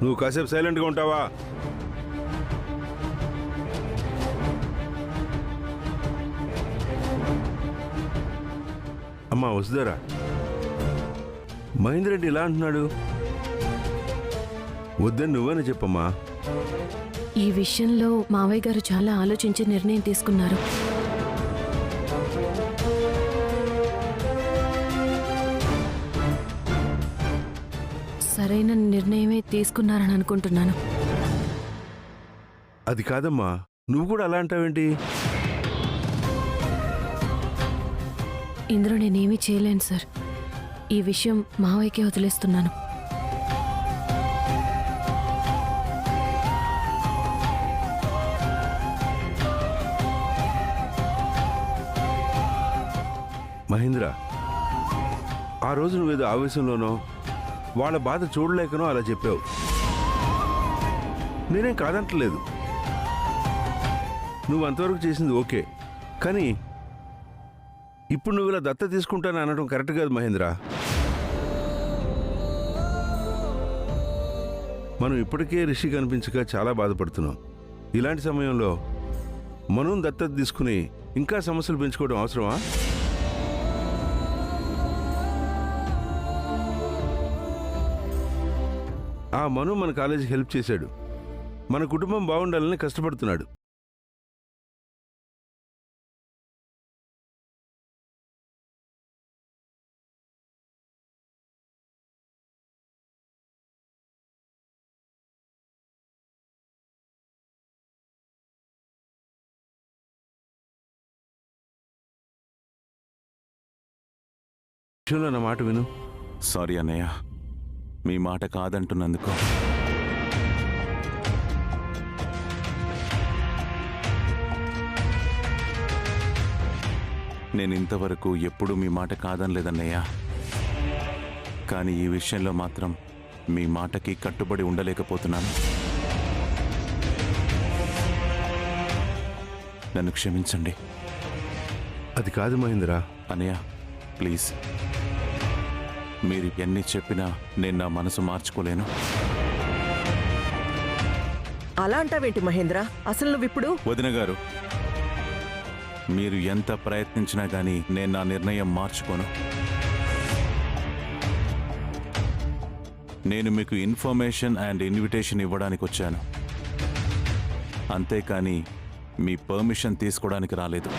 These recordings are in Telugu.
నువ్వు కాసేపు సైలెంట్గా ఉంటావా? అమ్మా వస్తుందరా మహేందర్ రెడ్డి ఇలా అంటున్నాడు? వద్దని నువ్వేనా చెప్పమ్మా. ఈ విషయంలో మావయ్య గారు చాలా ఆలోచించి నిర్ణయం తీసుకున్నారు. సరైన నిర్ణయమే తీసుకున్నారని అనుకుంటున్నాను. అది కాదమ్మా. నువ్వు కూడా అలా అంటావేంటి? ఇందులో నేనేమీ చేయలేను సార్. ఈ విషయం మావయ్యకే వదిలేస్తున్నాను. మహేంద్ర ఆ రోజు నువ్వేదో ఆవేశంలోనో వాళ్ళ బాధ చూడలేకనో అలా చెప్పావు. నేనేం కాదంటలేదు. నువ్వు అంతవరకు చేసింది ఓకే. కానీ ఇప్పుడు నువ్వు ఇలా దత్త తీసుకుంటాను అనడం కరెక్ట్ కాదు మహేంద్ర. మనం ఇప్పటికే రిషి కనిపించక చాలా బాధపడుతున్నాం. ఇలాంటి సమయంలో మనం దత్తత తీసుకుని ఇంకా సమస్యలు పెంచుకోవడం అవసరమా? ఆ మను మన కాలేజీకి హెల్ప్ చేశాడు. మన కుటుంబం బాగుండాలని కష్టపడుతున్నాడు. విషయంలో నా మాట విను. సారీ అన్నయ్య. మీ మాట కాదంటున్నందుకు. నేను ఇంతవరకు ఎప్పుడూ మీ మాట కాదనలేదన్నయ్య. కానీ ఈ విషయంలో మాత్రం మీ మాటకి కట్టుబడి ఉండలేకపోతున్నాను. నన్ను క్షమించండి. అది కాదు మహేంద్ర. అనయ్య ప్లీజ్. మీరు ఎన్ని చెప్పినా నేను నా మనసు మార్చుకోలేను. అలా అంటావేంటి మహేంద్ర? అసలు నువ్విప్పుడు? వదిన గారు మీరు ఎంత ప్రయత్నించినా కానీ నేను నా నిర్ణయం మార్చుకోను. నేను మీకు ఇన్ఫర్మేషన్ అండ్ ఇన్విటేషన్ ఇవ్వడానికి వచ్చాను. అంతేకాని మీ పర్మిషన్ తీసుకోవడానికి రాలేదు.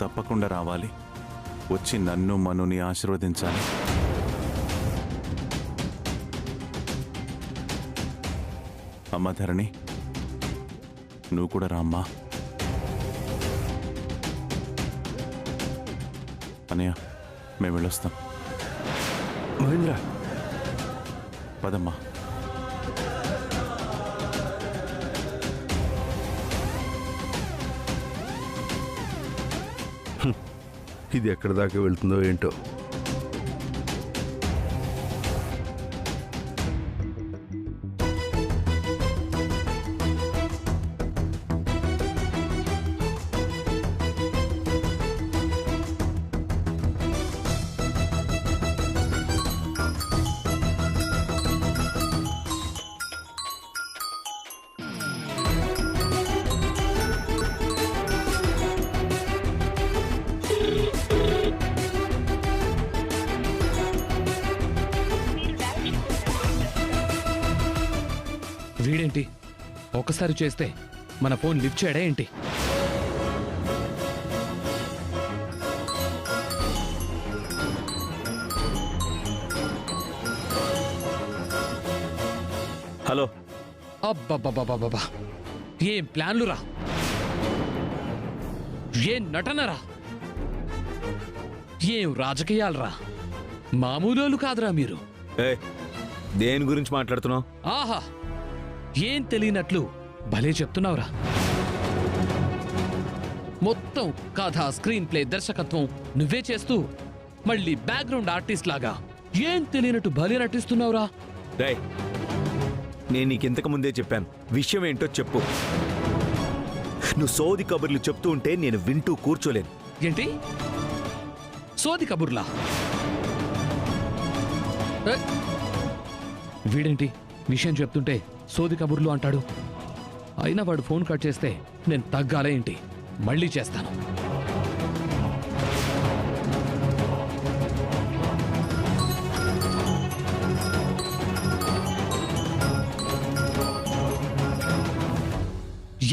తప్పకుండా రావాలి. వచ్చి నన్ను మనుని ఆశీర్వదించాలి. అమ్మ ధరణి నువ్వు కూడా రామ్మా అన్నయ్య మేము వెళ్ళొస్తాం. మహేంద్ర! పదమ్మా. ఇది ఎక్కడి దాకా వెళ్తుందో ఏంటో. వీడేంటి? ఒకసారి చేస్తే మన ఫోన్ లిఫ్ట్ చేయడా ఏంటి? హలో. అబ్బబ్బబ్బబ్బబ్బా ఏం ప్లాన్లు రా ఏం నటనరా? ఏం రాజకీయాలరా? మామూలు కాదురా మీరు. దేని గురించి మాట్లాడుతున్నావు? ఆహా ఏం తెలియనట్లు భలే చెప్తున్నావురా. మొత్తం కథ స్క్రీన్ ప్లే దర్శకత్వం నువ్వే చేస్తూ మళ్ళీ బ్యాక్గ్రౌండ్ ఆర్టిస్ట్ లాగా ఏం తెలియనట్టు భలే నటిస్తున్నావురా. రే నేను నీకు ఇంతకు ముందే చెప్పాను. విషయం ఏంటో చెప్పు. నువ్వు సోది కబుర్లు చెప్తూ ఉంటే నేను వింటూ కూర్చోలేను. ఏంటి? సోది కబుర్లా? వీడేంటి? విషయం చెప్తుంటే సోది కబుర్లు అంటాడు. అయినా వాడు ఫోన్ కట్ చేస్తే నేను తగ్గాలే ఏంటి? మళ్ళీ చేస్తాను.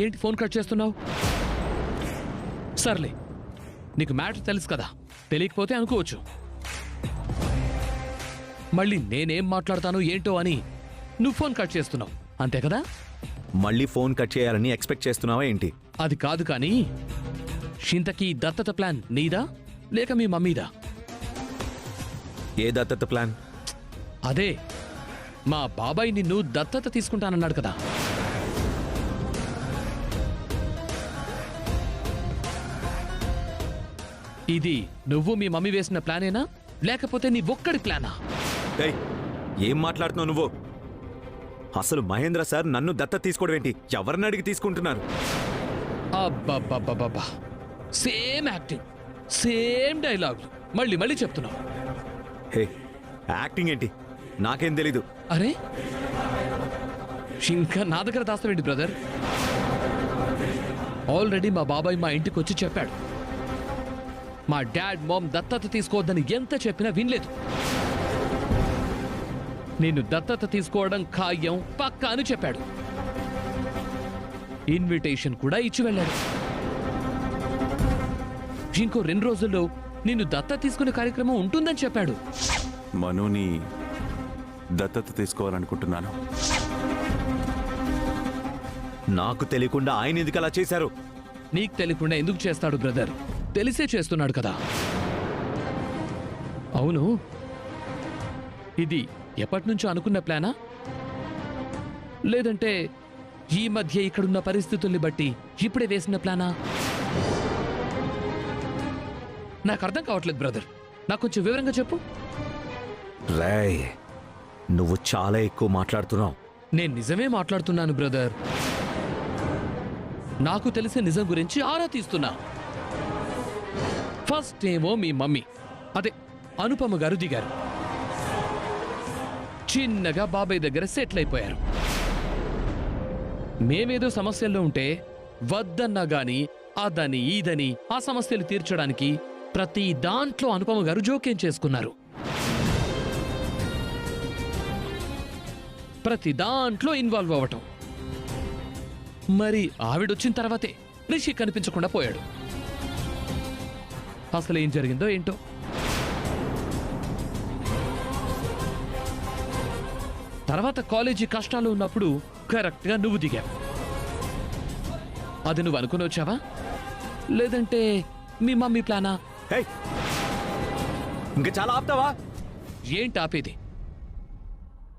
ఏంటి ఫోన్ కట్ చేస్తున్నావు? సర్లే నీకు మ్యాటర్ తెలుసు కదా. తెలియకపోతే అనుకోవచ్చు. మళ్ళీ నేనేం మాట్లాడతాను ఏంటో అని నువ్వు ఫోన్ కట్ చేస్తున్నావు. అంతే కదా? మళ్ళీ ఫోన్ కట్ చేయాలని ఎక్స్పెక్ట్ చేస్తున్నావా ఏంటి? అది కాదు కానీ ఇంతకీ దత్తత ప్లాన్ నీదా? లేక మీ మమ్మీదా? ఏ దత్తత ప్లాన్? అదే మా బాబాయ్ నిన్ను దత్తత తీసుకుంటానన్నాడు కదా. ఇది నువ్వు మీ మమ్మీ వేసిన ప్లానేనా? లేకపోతే నీ ఒక్కడి ప్లానా? ఏయ్ ఏం మాట్లాడుతున్నావు నువ్వు? అసలు మహేంద్ర సార్ నన్ను దత్త తీసుకోవడం ఏంటి? ఎవరిని అడిగి తీసుకుంటున్నారు? సేమ్ యాక్టింగ్ సేమ్ డైలాగులు. మళ్ళీ మళ్ళీ చెప్తున్నావు. హే యాక్టింగ్ ఏంటి? నాకేం తెలీదు. అరే ఇంకా నా దగ్గర దాస్తావేంటి బ్రదర్? ఆల్రెడీ మా బాబాయ్ మా ఇంటికి వచ్చి చెప్పాడు. మా డాడ్ మామ్ దత్తత తీసుకోవద్దని ఎంత చెప్పినా వినలేదు. నేను దత్తత తీసుకోవడం ఖాయం పక్కా అని చెప్పాడు. ఇన్విటేషన్ కూడా ఇచ్చి వెళ్ళాడు. ఇంకో రెండు రోజుల్లో నిన్ను దత్త తీసుకునే కార్యక్రమం ఉంటుందని చెప్పాడు. మనుని దత్తత తీసుకోవాలనుకుంటున్నాను. నాకు తెలియకుండా ఆయన ఎందుకు అలా చేశారు? నీకు తెలియకుండా ఎందుకు చేస్తాడు బ్రదర్? తెలిసే చేస్తున్నాడు కదా. అవును. ఇది ఎప్పటి నుంచో అనుకున్న ప్లానా? లేదంటే ఈ మధ్య ఇక్కడున్న పరిస్థితుల్ని బట్టి ఇప్పుడే వేసిన ప్లానా? నాకు అర్థం కావట్లేదు బ్రదర్. నాకు కొంచెం వివరంగా చెప్పు. రేయ్ నువ్వు చాలా ఎక్కువ మాట్లాడుతున్నావు. నేను నిజమే మాట్లాడుతున్నాను బ్రదర్. నాకు తెలిసే నిజం గురించి ఆరా తీస్తున్నా. ఫస్ట్ ఏమో మీ మమ్మీ. అదే అనుపమ గారు దిగారు. చిన్నగా బాబాయ్ దగ్గర సెటిల్ అయిపోయారు. మేమేదో సమస్యల్లో ఉంటే వద్దన్నా గాని అదని ఈదని ఆ సమస్యలు తీర్చడానికి ప్రతి దాంట్లో అనుపమ గారు జోక్యం చేసుకున్నారు. ప్రతి దాంట్లో ఇన్వాల్వ్ అవ్వటం. మరి ఆవిడొచ్చిన తర్వాతే రిషి కనిపించకుండా పోయాడు. అసలు ఏం జరిగిందో ఏంటో? తర్వాత కాలేజీ కష్టాలు ఉన్నప్పుడు కరెక్ట్గా నువ్వు దిగావు. అది నువ్వు అనుకుని వచ్చావా? లేదంటే మీ మమ్మీ ప్లానా? హే ఇంకా చాలా ఆపుతావా? ఏంటి ఆపేది?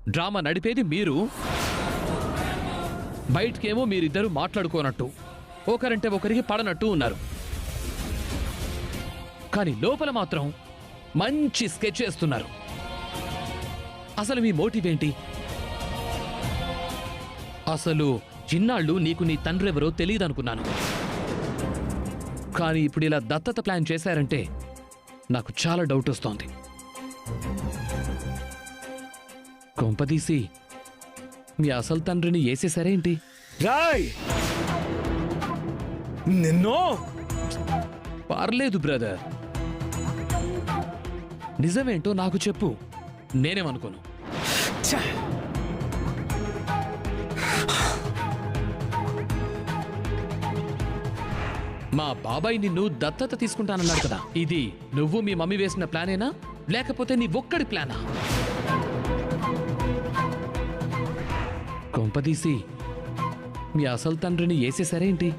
డ్రామా నడిపేది మీరు? బయటకేమో మీరిద్దరు మాట్లాడుకోనట్టు ఒకరంటే ఒకరికి పడనట్టు ఉన్నారు. కానీ లోపల మాత్రం మంచి స్కెచ్ చేస్తున్నారు అసలు మీ మోటివ్ ఏంటి అసలు చిన్నాళ్ళు నీకు నీ తండ్రి ఎవరో తెలియదు అనుకున్నాను కానీ ఇప్పుడు ఇలా దత్తత ప్లాన్ చేశారంటే నాకు చాలా డౌట్ వస్తోంది. కొంపదీసి మీ అసలు తండ్రిని వేసేసారేంటి రాయ్! నిన్నో? పర్లేదు బ్రదర్. నిజమేంటో నాకు చెప్పు. నేనేమనుకోను. మా బాబాయ్ నిన్ను దత్తత తీసుకుంటానన్నాడు కదా. ఇది నువ్వు మీ మమ్మీ వేసిన ప్లానేనా? లేకపోతే నీ ఒక్కడి ప్లానా? కొంపదీసి మీ అసలు తండ్రిని వేసేసారేంటి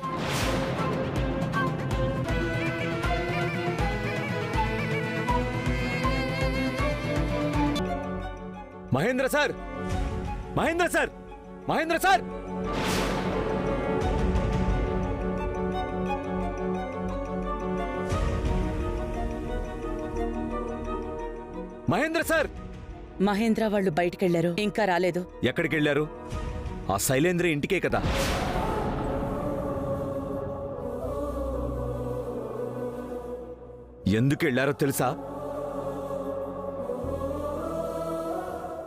Mahendra sir! Mahendra sir! Mahendra sir! Mahendra sir! Mahendra వాళ్ళు బయటికెళ్ళారు ఇంకా రాలేదు. ఎక్కడికి వెళ్ళారు ఆ శైలేంద్ర ఇంటికే కదా. ఎందుకు వెళ్ళారో తెలుసా?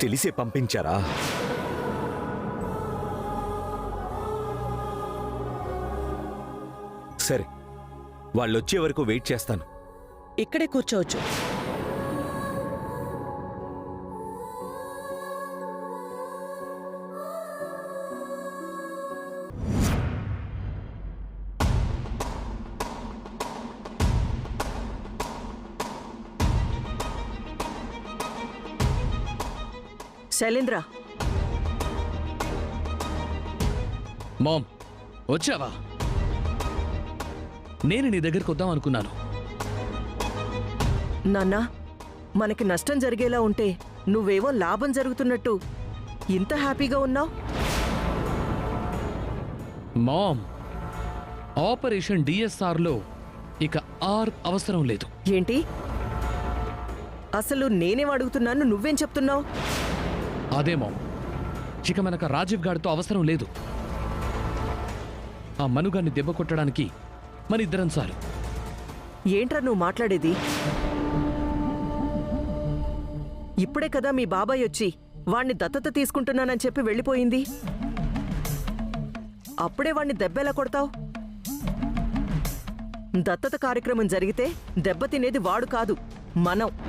తెలిసే పంపించారా? సరే వాళ్ళు వచ్చే వరకు వెయిట్ చేస్తాను. ఇక్కడే కూర్చోవచ్చు. శైలేంద్ర. మామ్ వచ్చావా? నేను నీ దగ్గరికి వద్దాం అనుకున్నాను. నాన్న మనకి నష్టం జరిగేలా ఉంటే నువ్వేవో లాభం జరుగుతున్నట్టు ఇంత హ్యాపీగా ఉన్నావు? మామ్ ఆపరేషన్ డిఎస్ఆర్లో ఇక ఆర్ అవసరం లేదు. ఏంటి? అసలు నేనేం అడుగుతున్నాను నువ్వేం చెప్తున్నావు? అదేమో. ఇక మనకు రాజీవ్ గాడితో అవసరం లేదు. ఆ మనుగాన్ని దెబ్బ కొట్టడానికి మన ఇద్దరం చాలు. ఏంట్రా నువ్వు మాట్లాడేది? ఇప్పుడే కదా మీ బాబాయ్ వచ్చి వాణ్ణి దత్తత తీసుకుంటున్నానని చెప్పి వెళ్ళిపోయింది. అప్పుడే వాణ్ణి దెబ్బెలా కొడతావు? దత్తత కార్యక్రమం జరిగితే దెబ్బ తినేది వాడు కాదు మనం.